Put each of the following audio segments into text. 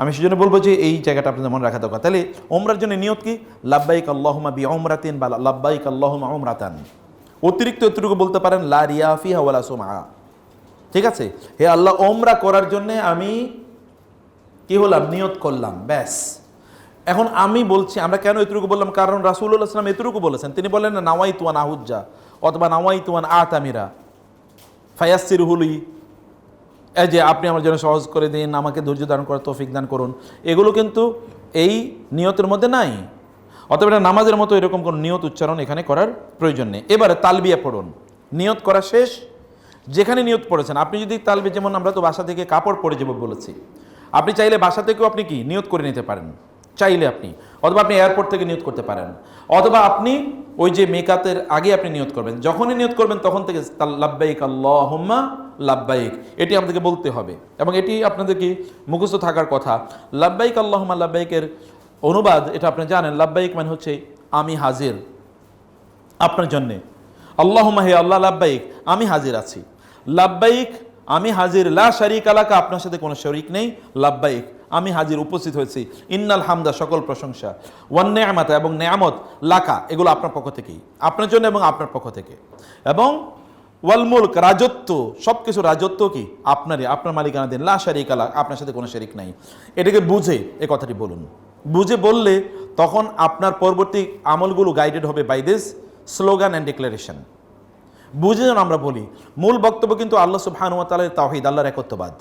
আমি সেজন্য বলব যে এই জায়গাটা আপনাদের মনে রাখা দরকার। তাহলে ওমরার জন্য নিয়ত কি? লাব্বাইক আল্লাহমা বি ওমরাতিন বা লাব্বাইক আল্লাহমা ওমরাতান অতিরিক্ত এতটুকু বলতে পারেন, লা রিয়াফি হাওয়ালা সোমা ঠিক আছে? হে আল্লাহ ওমরা করার জন্য আমি কি হলাম? নিয়ত করলাম, ব্যাস। এখন আমি বলছি, আমরা কেন এতটুকু বললাম? কারণ রাসুল্লাহ আসলাম এতটুকু বলেছেন। তিনি বলেন না নাওয়াই তুয়ান আহুজ্জা অথবা নাওয়াই তুয়ান আতামিরা। ফায়াসির হুলি এই যে আপনি আমার জন্য সহজ করে দিন, আমাকে ধৈর্য ধারণ করার তৌফিক দান করুন। এগুলো কিন্তু এই নিয়তের মধ্যে নাই। অতএব এটা নামাজের মতো এরকম কোনো নিয়ত উচ্চারণ এখানে করার প্রয়োজন নেই। এবারে তালবিয়া পড়ুন। নিয়ত করা শেষ। যেখানে নিয়ত পড়েছেন, আপনি যদি তালবি যেমন আমরা তো বাসা থেকে কাপড় পরে যাব বলেছি, আপনি চাইলে বাসা থেকেও আপনি কি নিয়ত করে নিতে পারেন? চাইলে আপনি। অথবা আপনি এয়ারপোর্ট থেকে নিয়ত করতে পারেন। অথবা আপনি ওই যে মেকাতের আগে আপনি নিয়ত করবেন। যখনই নিয়ত করবেন, তখন থেকে লাব্বাইক আল্লাহুম্মা লাব্বাইক, এটি আমাদেরকে বলতে হবে। এবং এটি আপনাদেরকে মুখস্থ থাকার কথা। লাব্বাইক আল্লাহুম্মা, লাব্বাইকের অনুবাদ, এটা আপনি জানেন, লাব্বাইক মানে হচ্ছে আমি হাজির আপনার জন্যে। আল্লাহুম্মা হে আল্লাহ, লাব্বাইক, আমি হাজির আছি। লাব্বাইক, আমি হাজির, লা শারিক আলাকা আপনার সাথে কোনো শরিক নেই। লাব্বাইক, আমি হাজির, উপস্থিত হয়েছি। ইন্নাল হামদা, সকল প্রশংসা। ওয়ান নেয়ামাতা এবং নেয়ামত, লাকা, এগুলো আপনার পক্ষ থেকেই। আপনার জন্য এবং আপনার পক্ষ থেকে। এবং ওয়াল মুলক, রাজত্ব সব কিছু রাজত্ব কি? আপনারই, আপনার মালিকানা দিন। লা শারিক আলা আপনার সাথে কোনো শরিক নাই। এটাকে বুঝে এ কথাটি বলুন। বুঝে বললে তখন আপনার পরবর্তী আমলগুলো গাইডেড হবে by this slogan and declaration বুঝে যেন আমরা বলি, মূল বক্তব্য কিন্তু আল্লাহ সুবহানুয়াতালের তাহিদ আল্লাহর একত্ববাদ।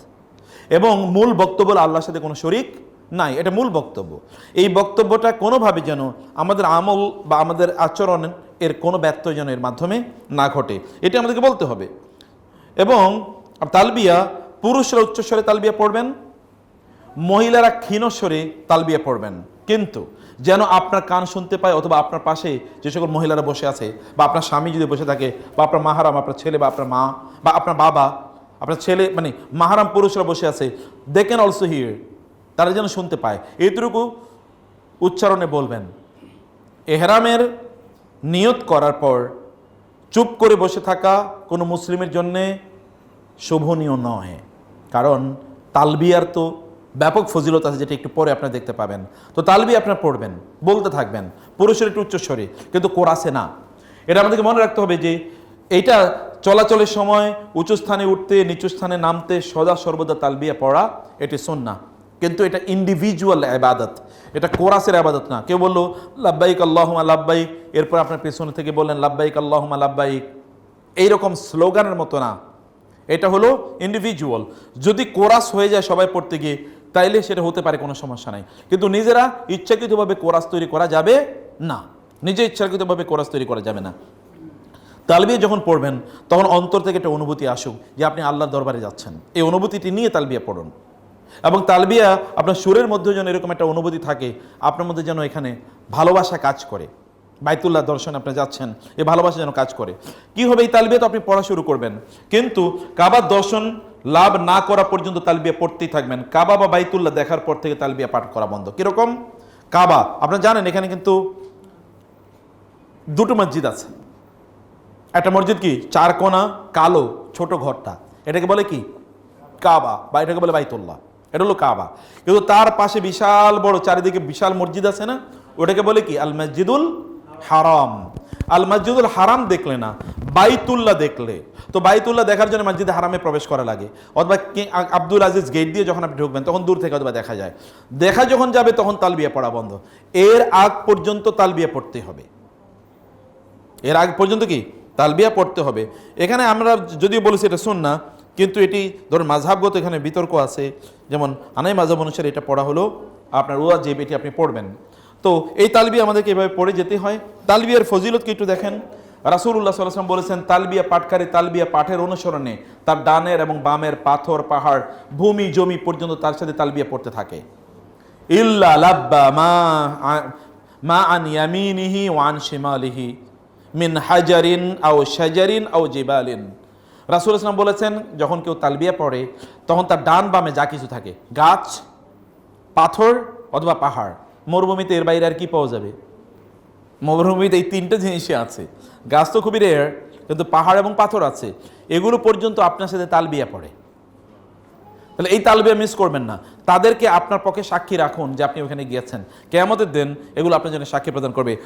এবং মূল বক্তব্য আল্লাহর সাথে কোনো শরিক নাই। এটা মূল বক্তব্য। এই বক্তব্যটা কোনোভাবে যেন আমাদের আমল বা আমাদের আচরণ এর কোনো ব্যত্যয় যেন এর মাধ্যমে না ঘটে। এটা আমাদেরকে বলতে হবে। এবং তালবিয়া, পুরুষরা উচ্চস্বরে তালবিয়া পড়বেন, মহিলারা ক্ষীণস্বরে তালবিয়া পড়বেন। কিন্তু যেন আপনার কান শুনতে পায় অথবা আপনার পাশে যে সকল মহিলারা বসে আছে বা আপনার স্বামী যদি বসে থাকে বা আপনার মাহারাম, আপনার ছেলে বা আপনার মা বা আপনার বাবা, আপনার ছেলে মানে মাহারাম পুরুষরা বসে আছে দে ক্যান অলসো হিয়ার তারা যেন শুনতে পায়। এইটুকু উচ্চারণে বলবেন। এহরামের নিয়ত করার পর চুপ করে বসে থাকা কোনো মুসলিমের জন্যে শোভনীয় নয়। কারণ তালবিয়ার তো ব্যাপক ফজিলত আছে যেটা একটু পরে আপনারা দেখতে পাবেন। তো তালবি আপনারা পড়বেন, বলতে থাকবেন। পুরুষের একটু উচ্চস্বরে, কিন্তু কোরাসে না। এটা আমাদেরকে মনে রাখতে হবে যে এইটা চলাচলের সময় উঁচু স্থানে উঠতে, নিচু স্থানে নামতে সদা সর্বদা তালবিয়া পড়া, এটি সন্না কিন্তু এটা ইন্ডিভিজুয়াল আবাদত এটা কোরাসের আবাদত না। কেউ বলল, লাব্বাইক আল্লাহুমা লাব্বাইক। এরপর আপনার পেছনে থেকে বললেন, লাব্বাইক আল্লাহুমা লাব্বাইক। এইরকম স্লোগানের মতো না। এটা হলো ইন্ডিভিজুয়াল যদি কোরাস হয়ে যায় সবাই পড়তে গিয়ে, তাইলে সেটা হতে পারে কোনো সমস্যা নাই। কিন্তু নিজেরা ইচ্ছাকৃতভাবে কোরাস তৈরি করা যাবে না। নিজে ইচ্ছাকৃতভাবে কোরাস তৈরি করা যাবে না। তালবিয়া যখন পড়বেন, তখন অন্তর থেকে একটা অনুভূতি আসুক যে আপনি আল্লাহর দরবারে যাচ্ছেন। এই অনুভূতিটি নিয়ে তালবিয়া পড়ুন। এবং তালবিয়া আপনার সুরের মধ্যে যেন এরকম একটা অনুভূতি থাকে, আপনার মধ্যে যেন এখানে ভালোবাসা কাজ করে। বাইতুল্লাহ দর্শনে আপনি যাচ্ছেন এই ভালোবাসা যেন কাজ করে। কি হবে এই তালবিয়া তো আপনি পড়া শুরু করবেন। কিন্তু কাবার দর্শন লাভ না করা পর্যন্ত তালবিয়া পড়তেই থাকবেন। কাবা বা বাইতুল্লাহ দেখার পর থেকে তালবিয়া পাঠ করা বন্ধ। কীরকম? কাবা আপনারা জানেন এখানে কিন্তু দুটো মসজিদ আছে। একটা মসজিদ কি? চার কোনা, কালো, ছোট ঘরটা। এটাকে বলে কি? কাবা, বা এটাকে বলে বাইতুল্লাহ। এটা হলো কাবা। কিন্তু তার পাশে বিশাল বড় চারিদিকে বিশাল মসজিদ আছে না? ওটাকে বলে কি? আল মসজিদুল হারাম। আল মসজিদুল হারাম দেখলে না, বাইতুল্লাহ দেখলে। তো বাইতুল্লাহ দেখার জন্য মসজিদে হারামে প্রবেশ করা লাগে। অথবা আব্দুল আজিজ গেট দিয়ে যখন আপনি ঢুকবেন, তখন দূর থেকে অথবা দেখা যায়। দেখা যখন যাবে, তখন তালবিয়া পড়া বন্ধ। এর আগ পর্যন্ত তালবিয়া পড়তে হবে। এর আগ পর্যন্ত কি? তালবিয়া পড়তে হবে। এখানে আমরা যদিও বলেছি এটা শুন না কিন্তু এটি ধরুন মাঝহাবগত এখানে বিতর্ক আছে। যেমন আনাই মাঝহাব অনুসারে এটা পড়া হলো, আপনার ওয়াজিব, এটি আপনি পড়বেন। তো এই তালবিয়া আমাদেরকে এভাবে পড়ে যেতে হয়। তালবিয়ার ফজিলতকে একটু দেখেন। রাসুল্লাহ সাল্লাম বলেছেন, তালবিয়া পাটকারী তালবিয়া পাঠের অনুসরণে তার ডানের এবং বামের পাথর, পাহাড়, ভূমি, জমি পর্যন্ত তার সাথে তালবিয়া পড়তে থাকে। ইল্লা লাব্বা মা মা আন ইয়ামিনিহি ওয়ান শিমালিহি, মিন হাজারিন আও শাজারিন আও জিবালিন। রাসুল ইসলাম বলেছেন, যখন কেউ তালবিয়া পড়ে, তখন তার ডান বামে যা কিছু থাকে, গাছ, পাথর অথবা পাহাড়, মরুভূমিতে এর বাইরে আর কি পাওয়া যাবে? মরুভূমিতে এই তিনটে জিনিসই আছে। গাছ তো খুবই রেয়ার কিন্তু পাহাড় এবং পাথর আছে। এগুলো পর্যন্ত আপনার সাথে তালবিয়া পড়ে। তাহলে এই তালবিয়া মিস করবেন না। তাদেরকে আপনার পক্ষে সাক্ষী রাখুন যে আপনি ওখানে গিয়েছেন। কেয়ামতের দিন এগুলো আপনার জন্য সাক্ষী প্রদান করবে।